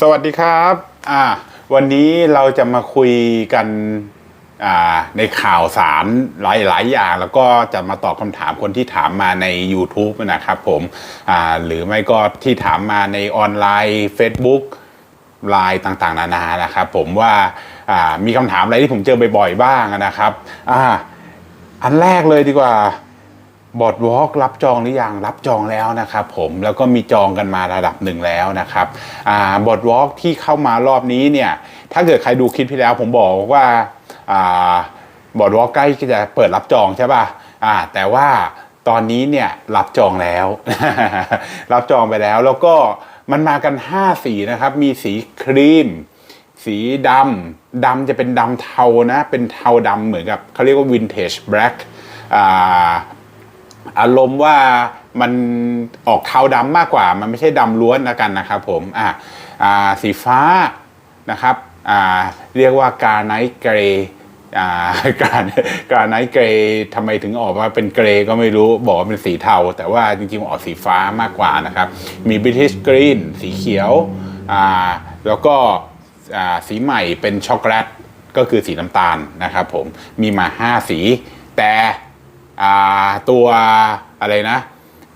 สวัสดีครับอ่าวันนี้เราจะมาคุยกันอ่าในข่าวสารหลายๆอย่าง แล้วก็จะมาตอบคำถามคนที่ถามมาใน YouTube นะครับผมอ่าหรือไม่ก็ที่ถามมาในออนไลน์ Facebook ไลน์ต่างๆ นานานะครับผมว่าอ่ามีคำถามอะไรที่ผมเจอบ่อยๆบ้างนะครับอ่าอันแรกเลยดีกว่า บอดวอล์กรับจองหรือยังรับจองแล้วนะครับผมแล้วก็มีจองกันมาระดับหนึ่งแล้วนะครับอ่าบอดวอล์กที่เข้ามารอบนี้เนี่ยถ้าเกิดใครดูคลิปที่แล้วผมบอกว่าอ่าบอดวอล์กใกล้จะเปิดรับจองใช่ป่ะอ่าแต่ว่าตอนนี้เนี่ยรับจองแล้ว รับจองไปแล้วแล้วก็มันมากัน 5 สีนะครับ มีสีครีม สีดำดำจะเป็นดำเทานะ เป็นเทาดำเหมือนกับเขาเรียกว่าวินเทจแบล็ก อารมณ์ว่ามันออกเทาดำมากกว่า มันไม่ใช่ดำล้วนนะกันนะครับผมอ่าอ่าสีฟ้านะครับอ่าเรียกว่ากาไนท์เกรย์อ่าการการไนท์เกรย์ทำไมถึงออกมาเป็นเกรย์ก็ไม่รู้บอกว่าเป็นสีเทา แต่ว่าจริงๆออกสีฟ้ามากกว่านะครับ มี British Green สีเขียวอ่าแล้วก็อ่าสีใหม่เป็นช็อกโกแลตก็คือสีน้ำตาลนะครับผมมีมา 5 สี แต่ ตัวอะไรนะ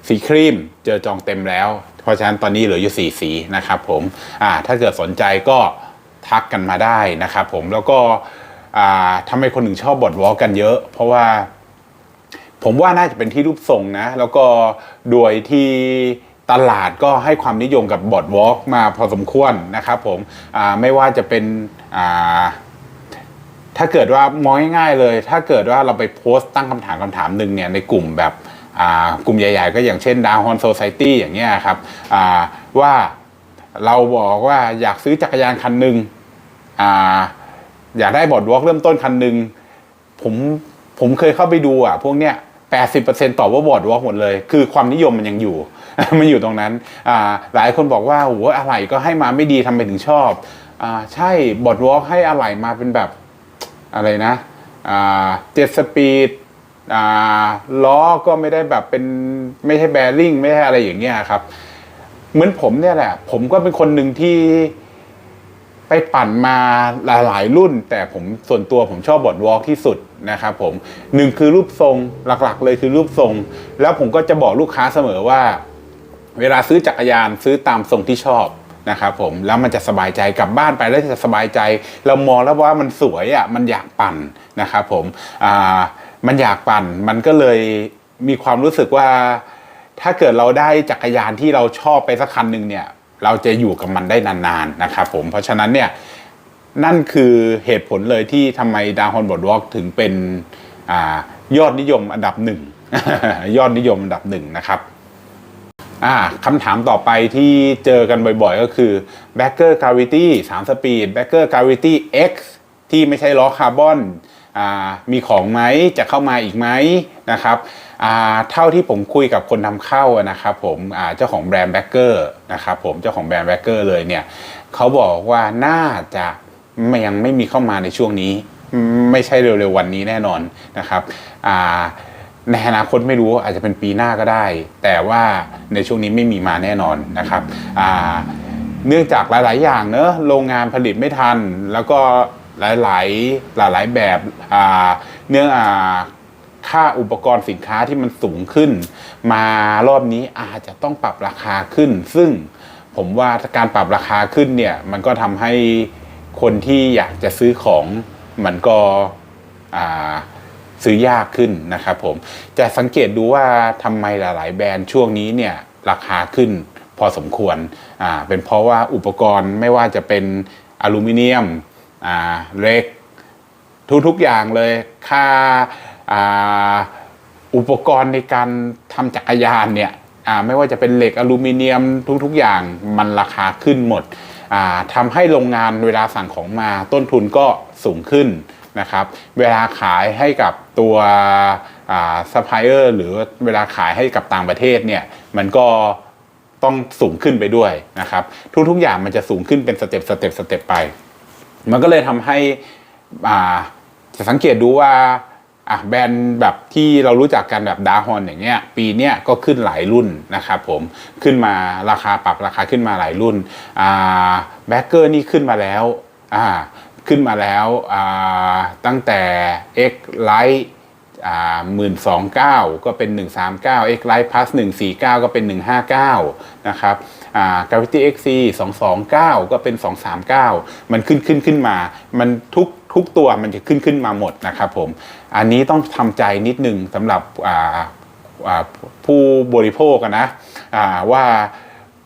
สีครีมเจอจองเต็มแล้ว เพราะฉะนั้นตอนนี้เหลืออยู่สี่สีนะครับผมถ้าเกิดสนใจก็ทักกันมาได้นะครับผมแล้วก็ทำไมคนถึงชอบบอดวอลกันเยอะ เพราะว่าผมว่าน่าจะเป็นที่รูปทรงนะ แล้วก็โดยที่ตลาดก็ให้ความนิยมกับบอดวอล์กมาพอสมควรนะครับผมไม่ว่าจะเป็นอ่า ถ้าเกิดว่ามองง่ายๆเลย ถ้าเกิดว่าเราไปโพสต์ตั้งคำถามคำถามหนึ่งเนี่ยในกลุ่มแบบกลุ่มใหญ่ๆ ก็อย่างเช่นดาวฮอนโซซตี้อย่างเงี้ยครับว่าเราบอกว่าอยากซื้อจักรยานคันหนึ่งออยากได้บอร์ดวอล์กเริ่มต้นคันหนึ่งผมผมเคยเข้าไปดูอะพวกเนี้ยแปดสิบเปอร์เซ็นตอบว่าบอร์ดวอล์กหมดเลย คือความนิยมมันยังอยู่ มันอยู่ตรงนั้น หลายคนบอกว่าโหอะไรก็ให้มาไม่ดีทำไมถึงชอบอใช่บอร์ดวอล์กให้อะไรมาเป็นแบบ อะไรนะเจ็ดสปีดล้อก็ไม่ได้แบบเป็นไม่ใช่แบริ่งไม่ใช่อะไรอย่างเงี้ยครับ เหมือนผมเนี่ยแหละ ผมก็เป็นคนหนึ่งที่ไปปั่นมาหลาย ๆ รุ่น แต่ผมส่วนตัวผมชอบบอดวอล์กที่สุดนะครับผมหนึ่งคือรูปทรงหลักๆ เลยคือรูปทรง แล้วผมก็จะบอกลูกค้าเสมอว่า เวลาซื้อจักรยานซื้อตามทรงที่ชอบ นะครับผมแล้วมันจะสบายใจกลับบ้านไปแล้วจะสบายใจ เรามองแล้วว่ามันสวยอะมันอยากปั่นนะครับผมอ่ามันอยากปั่นมันก็เลยมีความรู้สึกว่า ถ้าเกิดเราได้จักรยานที่เราชอบไปสักคันหนึ่งเนี่ย เราจะอยู่กับมันได้นานๆนะครับผมเพราะฉะนั้นเนี่ยนั่นคือเหตุผลเลยที่ทำไมดาวฮอนบอดวอล์กถึงเป็นอยอดนิยมอันดับหนึ่งยอดนิยมอันดับหนึ่งนะครับ อ่าคำถามต่อไปที่เจอกันบ่อยๆ ก็คือ Backer Gravity 3 Speed Backer Gravity X ที่ไม่ใช่ล้อคาร์บอนอ่ามีของไหมจะเข้ามาอีกไหมนะครับอ่าเท่าที่ผมคุยกับคนนำเข้านะครับผมอ่าเจ้าของแบรนด์ Backer นะครับผมเจ้าของแบรนด์ Backer เลยเนี่ยเขาบอกว่าน่าจะยังไม่มีเข้ามาในช่วงนี้ ไม่ใช่เร็วๆวันนี้แน่นอนนะครับอ่า ในอนาคตไม่รู้อาจจะเป็นปีหน้าก็ได้ แต่ว่าในช่วงนี้ไม่มีมาแน่นอนนะครับเนื่องจากหลาย ๆ อย่างเนอะโรงงานผลิตไม่ทัน แล้วก็หลาย ๆ หลาย ๆ แบบเนื่องค่าอุปกรณ์สินค้าที่มันสูงขึ้น มารอบนี้อาจจะต้องปรับราคาขึ้น ซึ่งผมว่าการปรับราคาขึ้นเนี่ยมันก็ทำให้คนที่อยากจะซื้อของมันก็อ่า ซื้อยากขึ้นนะครับผมจะสังเกตดูว่าทำไมหลาย ๆ แบรนด์ช่วงนี้เนี่ยราคาขึ้นพอสมควรอ่าเป็นเพราะว่าอุปกรณ์ไม่ว่าจะเป็นอลูมิเนียมอ่าเหล็กทุก ๆ อย่างเลยค่าอ่าอุปกรณ์ในการทำจักรยานเนี่ยอ่าไม่ว่าจะเป็นเหล็กอลูมิเนียมทุกๆอย่างมันราคาขึ้นหมดอ่าทำให้โรงงานเวลาสั่งของมาต้นทุนก็สูงขึ้น นะครับเวลาขายให้กับตัวซัพพลายเออร์หรือเวลาขายให้กับต่างประเทศเนี่ยมันก็ต้องสูงขึ้นไปด้วยนะครับ ทุกๆอย่างมันจะสูงขึ้นเป็นสเต็ปสเต็ปสเต็ปไป มันก็เลยทำให้อ่าจะสังเกตดูว่าอะแบรนด์แบบที่เรารู้จักกันแบบดาฮอนอย่างเงี้ยปีเนี้ยก็ขึ้นหลายรุ่นนะครับผมขึ้นมาราคาปรับราคาขึ้นมาหลายรุ่นอ่าแบ็กเกอร์นี่ขึ้นมาแล้วอ่า ขึ้นมาแล้วตั้งแต่ X Lite อ่าหมื่นสองเก้าก็เป็น 139 X Lite Plus 149 ก็เป็น 159 นะครับ Gravity XC 229 ก็เป็น 239 มันขึ้นขึ้นขึ้นมา มันทุกทุกตัวมันจะขึ้นขึ้นมาหมดนะครับผม อันนี้ต้องทำใจนิดนึงสำหรับผู้บริโภคนะว่า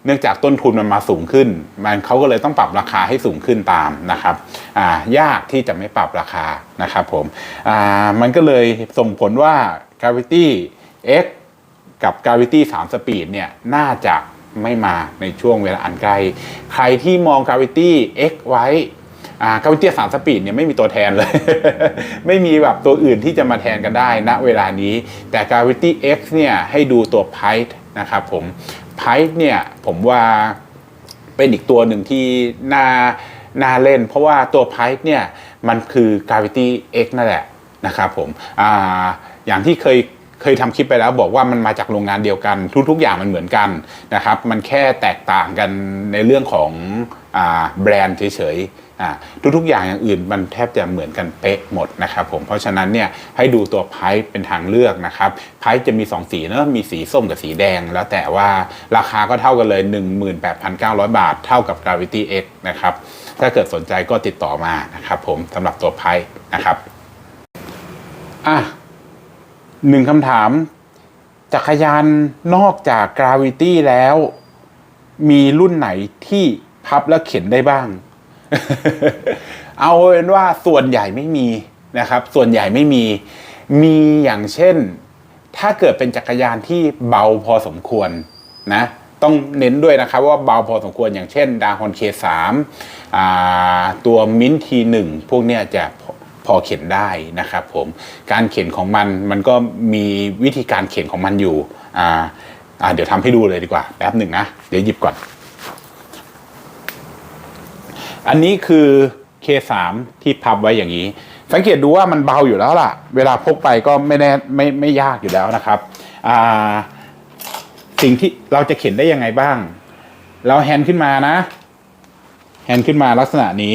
เนื่องจากต้นทุนมันมาสูงขึ้น มันเขาก็เลยต้องปรับราคาให้สูงขึ้นตามนะครับยากที่จะไม่ปรับราคานะครับผมมันก็เลยส่งผลว่า Gravity X กับ Gravity 3 Speed เนี่ยน่าจะไม่มาในช่วงเวลาอันใกล้ใครที่มอง Gravity X ไว้อ่า Gravity 3 Speed เนี่ยไม่มีตัวแทนเลย ไม่มีแบบตัวอื่นที่จะมาแทนกันได้ณเวลานี้ แต่ Gravity X เนี่ยให้ดูตัว Pite นะครับผม ไพ่เนี่ยผมว่าเป็นอีกตัวหนึ่งที่น่าน่าเล่น เพราะว่าตัวไพ่เนี่ยมันคือ Gravity X นั่นแหละนะครับผมออย่างที่เคยเคยทำคลิปไปแล้วบอกว่ามันมาจากโรงงานเดียวกัน ทุกๆอย่างมันเหมือนกันนะครับ มันแค่แตกต่างกันในเรื่องของอแบรนด์เฉยๆ ทุกๆอย่างอย่างอื่นมันแทบจะเหมือนกันเป๊ะหมดนะครับผมเพราะฉะนั้นเนี่ยให้ดูตัวไพ่เป็นทางเลือกนะครับไพ่จะมี 2 สีเนอะมีสีส้มกับสีแดง แล้วแต่ว่าราคาก็เท่ากันเลย 18,900 บาท เท่ากับ Gravity X นะครับถ้าเกิดสนใจก็ติดต่อมานะครับผมสำหรับตัวไพ่นะครับอะหนึ่งคำถาม จักรยานนอกจาก Gravity แล้ว มีรุ่นไหนที่พับแล้วเข็นได้บ้าง เอาเป็นว่าส่วนใหญ่ไม่มีนะครับ ส่วนใหญ่ไม่มี มีอย่างเช่น ถ้าเกิดเป็นจักรยานที่เบาพอสมควรนะ ต้องเน้นด้วยนะครับว่าเบาพอสมควรอย่างเช่นดาฮอนเคสามตัวมินทีหนึ่งพวกเนี้ยจะพอเข็นได้นะครับผม การเข็นของมันมันก็มีวิธีการเข็นของมันอยู่ อ่าอ่าเดี๋ยวทำให้ดูเลยดีกว่าแป๊บหนึ่งนะ เดี๋ยวหยิบก่อน อันนี้คือ K3 ที่พับไว้อย่างนี้ สังเกตดูว่ามันเบาอยู่แล้วล่ะ เวลาพกไปก็ไม่แน่ไม่ไม่ยากอยู่แล้วนะครับอ่าสิ่งที่เราจะเข็นได้ยังไงบ้าง เราแฮนขึ้นมานะ แฮนขึ้นมาลักษณะนี้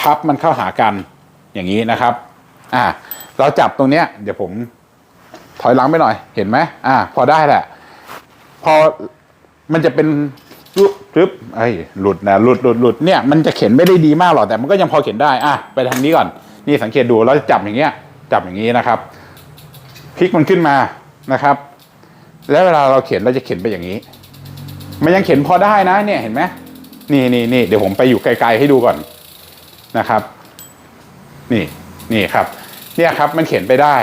พับมันเข้าหากันอย่างนี้นะครับ อ่า เราจับตรงเนี้ย เดี๋ยวผมถอยหลังไปหน่อย เห็นไหมอ่า พอได้แหละ พอมันจะเป็น รุดรึบไอ้หลุดนะหลุดหลุดหลุดเนี่ยมันจะเข็นไม่ได้ดีมากหรอกแต่มันก็ยังพอเข็นได้อะไปทางนี้ก่อน นี่สังเกตดูเราจะจับอย่างเงี้ย จับอย่างนี้นะครับพลิกมันขึ้นมานะครับ แล้วเวลาเราเข็นเราจะเข็นไปอย่างนี้ มันยังเข็นพอได้นะ เนี่ยเห็นไหมนี่นี่นี่เดี๋ยวผมไปอยู่ไกล ๆให้ดูก่อนนะครับ นี่นี่ครับ เนี่ยครับมันเข็นไปได้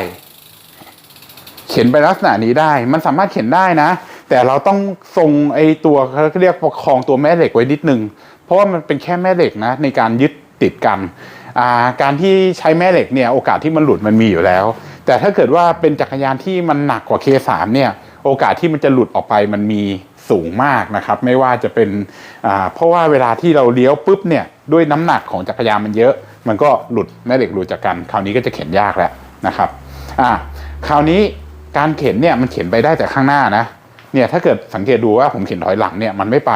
เข็นไปลักษณะนี้ได้ มันสามารถเข็นได้นะ แต่เราต้องทรงไอ้ตัวเขาเรียกประคองตัวแม่เหล็กไว้นิดนึง เพราะว่ามันเป็นแค่แม่เหล็กนะในการยึดติดกันาการที่ใช้แม่เหล็กเนี่ยโอกาสที่มันหลุดมันมีอยู่แล้ว แต่ถ้าเกิดว่าเป็นจักรยานที่มันหนักกว่า K3 เนี่ยโอกาสที่มันจะหลุดออกไปมันมีสูงมากนะครับ ไม่ว่าจะเป็นเพราะว่าเวลาที่เราเลี้ยวปุ๊บเนี่ยด้วยน้ำหนักของจักรยานมันเยอะ มันก็หลุดแม่เหล็กหลุดจากกัน คราวนี้ก็จะเข็นยากแล้วนะครับอ่าคราวนี้การเข็นเนี่ยมันเข็นไปได้แต่ข้างหน้านะ เนี่ยถ้าเกิดสังเกตดูว่าผมเข็นถอยหลังเนี่ยมันไม่ไป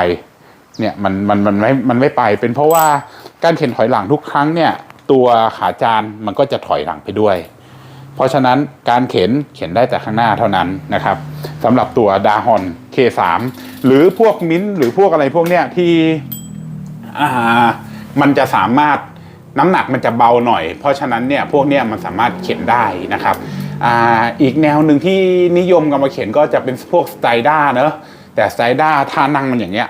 เนี่ยมันมันมันไม่มันไม่ไป เป็นเพราะว่าการเข็นถอยหลังทุกครั้งเนี่ยตัวขาจานมันก็จะถอยหลังไปด้วย เพราะฉะนั้นการเข็นเข็นได้แต่ข้างหน้าเท่านั้นนะครับสำหรับตัวดาฮอน K3 หรือพวกมิ้นท์หรือพวกอะไรพวกเนี้ยที่อ่ามันจะสามารถน้ำหนักมันจะเบาหน่อย เพราะฉะนั้นเนี่ยพวกเนี้ยมันสามารถเข็นได้นะครับ อีกแนวหนึ่งที่นิยมกันมาเขียนก็จะเป็นพวกสไตด้าเนอะแต่สไตด้าท่านั่งมันอย่างเงี้ย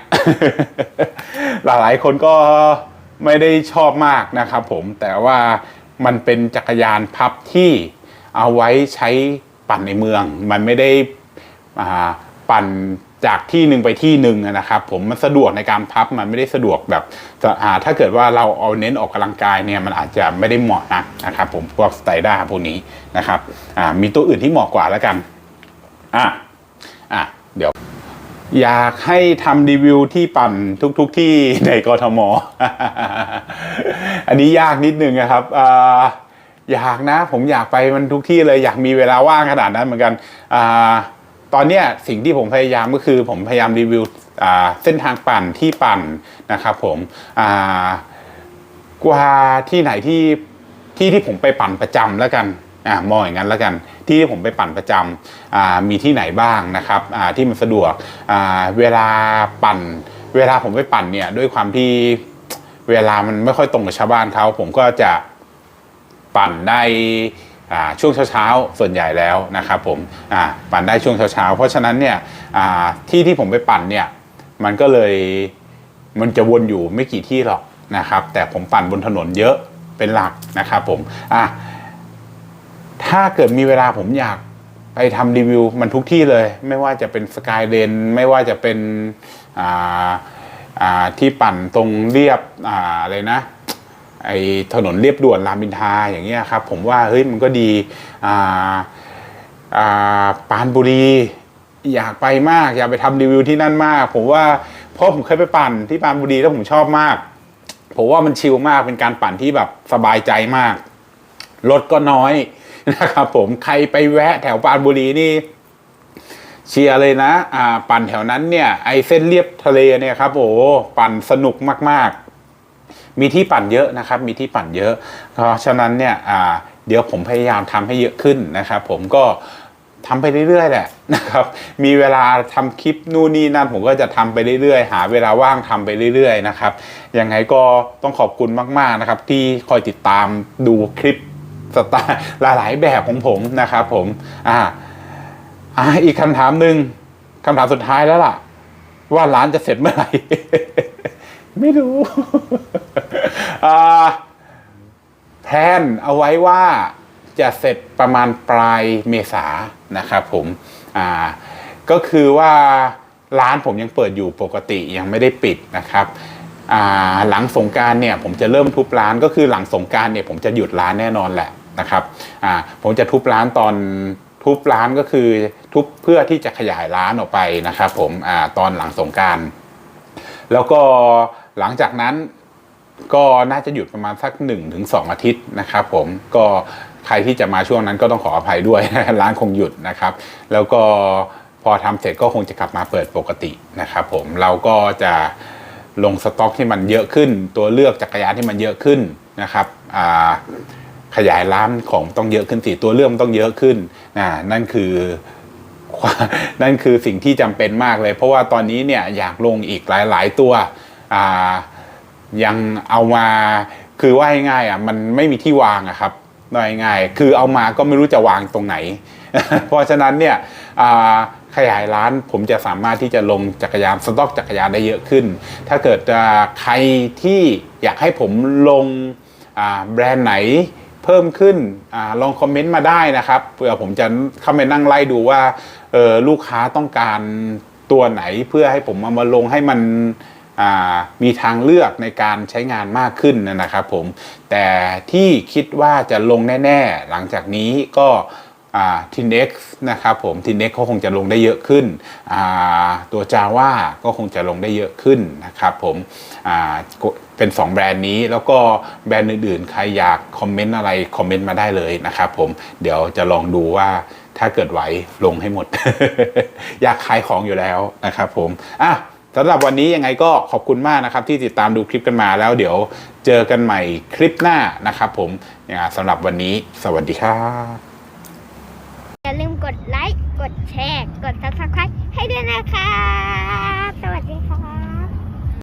หลายๆคนก็ไม่ได้ชอบมากนะครับผมแต่ว่ามันเป็นจักรยานพับที่เอาไว้ใช้ปั่นในเมือง มันไม่ได้ปั่น จากที่หนึ่งไปที่หนึ่งนะครับ ผมมันสะดวกในการพับมันไม่ได้สะดวกแบบถ้าเกิดว่าเราเอาเน้นออกกำลังกายเนี่ยมันอาจจะไม่ได้เหมาะนักนะครับ ผมพวกสไตด้าพวกนี้นะครับมีตัวอื่นที่เหมาะกว่าแล้วกันอะอะเดี๋ยวอยากให้ทำรีวิวที่ปั่นทุกๆทที่ในกทม อันนี้ยากนิดนึงนะครับออยากนะ ผมอยากไปมันทุกที่เลย อยากมีเวลาว่างขนาดนั้นเหมือนกันอ่า ตอนนี้สิ่งที่ผมพยายามก็คือผมพยายามรีวิวเส้นทางปั่นที่ปั่นนะครับผมกว่าที่ไหนที่ที่ที่ผมไปปั่นประจำแล้วกันอ่ามองอย่างนั้นแล้วกัน ที่ที่ผมไปปั่นประจำอ่ามีที่ไหนบ้างนะครับอ่าที่มันสะดวกอ่าเวลาปั่น เวลาผมไปปั่นเนี่ยด้วยความที่เวลามันไม่ค่อยตรงกับชาวบ้านเขาผมก็จะปั่นได้ ช่วงเช้าๆ ส่วนใหญ่แล้วนะครับผมปั่นได้ช่วงเช้าๆ เพราะฉะนั้นเนี่ยที่ที่ผมไปปั่นเนี่ยมันก็เลยมันจะวนอยู่ไม่กี่ที่หรอกนะครับ แต่ผมปั่นบนถนนเยอะเป็นหลักนะครับผมอะถ้าเกิดมีเวลาผมอยากไปทำรีวิวมันทุกที่เลย ไม่ว่าจะเป็นสกายเลนไม่ว่าจะเป็นที่ปั่นตรงเรียบออะไรนะ ไอ้ถนนเรียบด่วนรามอินทาอย่างเงี้ยครับผมว่าเฮ้ยมันก็ดีอ่าอ่าปานบุรีอยากไปมากอยากไปทำรีวิวที่นั่นมาก ผมว่าเพราะผมเคยไปปั่นที่ปานบุรีแล้วผมชอบมาก ผมว่ามันชิลมากเป็นการปั่นที่แบบสบายใจมากรถก็น้อยนะครับผมใครไปแวะแถวปานบุรีนี่เชียร์เลยนะ อ่า ปั่นแถวนั้นเนี่ย ไอเส้นเรียบทะเลเนี่ยครับ โอ้ปั่นสนุกมาก ๆ มีที่ปั่นเยอะนะครับ มีที่ปั่นเยอะ เพราะฉะนั้นเนี่ยอ่าเดี๋ยวผมพยายามทำให้เยอะขึ้นนะครับ ผมก็ทำไปเรื่อยๆแหละนะครับ มีเวลาทำคลิปนู่นนี่นั่นผมก็จะทำไปเรื่อยๆ หาเวลาว่างทำไปเรื่อยๆนะครับ ยังไงก็ต้องขอบคุณมากๆนะครับ ที่คอยติดตามดูคลิปสไตล์หลายๆแบบของผมนะครับผม อ่า อ่า อีกคำถามหนึ่งคำถามสุดท้ายแล้วล่ะ ว่าร้านจะเสร็จเมื่อไหร่ ไม่รู้แพลนเอาไว้ว่าจะเสร็จประมาณปลายเมษานะครับผมก็คือว่าร้านผมยังเปิดอยู่ปกติยังไม่ได้ปิดนะครับหลังสงการเนี่ยผมจะเริ่มทุบร้านก็คือหลังสงการเนี่ยผมจะหยุดร้านแน่นอนแหละนะครับผมจะทุบร้านตอนทุบร้านก็คือทุบเพื่อที่จะขยายร้านออกไปนะครับผมอตอนหลังสงการแล้วก็ หลังจากนั้นก็น่าจะหยุดประมาณสัก1นถึงสอาทิตย์นะครับผมก็ใครที่จะมาช่วงนั้นก็ต้องขออภัยด้วย ร้านคงหยุดนะครับ แล้วก็พอทำเสร็จก็คงจะกลับมาเปิดปกตินะครับผมเราก็จะลงสต็อกที่มันเยอะขึ้น ตัวเลือกจักรยานที่มันเยอะขึ้นนะครับขยายร้านของต้องเยอะขึ้นสิตัวเลือกต้องเยอะขึ้นนะนั่นคือนั่นคือสิ่งที่จำเป็นมากเลย เพราะว่าตอนนี้เนี่ยอยากลงอีกหลาย ๆ ตัว ยังเอามาคือว่าง่ายๆอะมันไม่มีที่วางอะครับง่ายๆคือเอามาก็ไม่รู้จะวางตรงไหน เพราะฉะนั้นเนี่ยขยายร้านผมจะสามารถที่จะลงจักรยานสต็อกจักรยานได้เยอะขึ้น ถ้าเกิดใครที่อยากให้ผมลงแบรนด์ไหนเพิ่มขึ้นอลองคอมเมนต์มาได้นะครับเผื่อผมจะเข้าไปนั่งไล่ดูว่าลูกค้าต้องการตัวไหนเพื่อให้ผมเอามาลงให้มัน มีทางเลือกในการใช้งานมากขึ้นนะครับผม แต่ที่คิดว่าจะลงแน่ ๆ หลังจากนี้ก็ทินเอ็กซ์นะครับผมทินเอ็กเขาคงจะลงได้เยอะขึ้น ตัวจาว่าก็คงจะลงได้เยอะขึ้นนะครับผมเป็น 2 แบรนด์นี้แล้วก็แบรนด์อื่นๆ ใครอยากคอมเมนต์อะไร คอมเมนต์มาได้เลยนะครับผมเดี๋ยวจะลองดูว่าถ้าเกิดไหวลงให้หมด อยากขายของอยู่แล้วนะครับผมอะ สำหรับวันนี้ยังไงก็ขอบคุณมากนะครับที่ติดตามดูคลิปกันมาแล้วเดี๋ยวเจอกันใหม่คลิปหน้านะครับผมอย่างสำหรับวันนี้สวัสดีครับอย่าลืมกดไลค์ กดแชร์ กด subscribe ให้ด้วยนะคะ สวัสดีค่ะ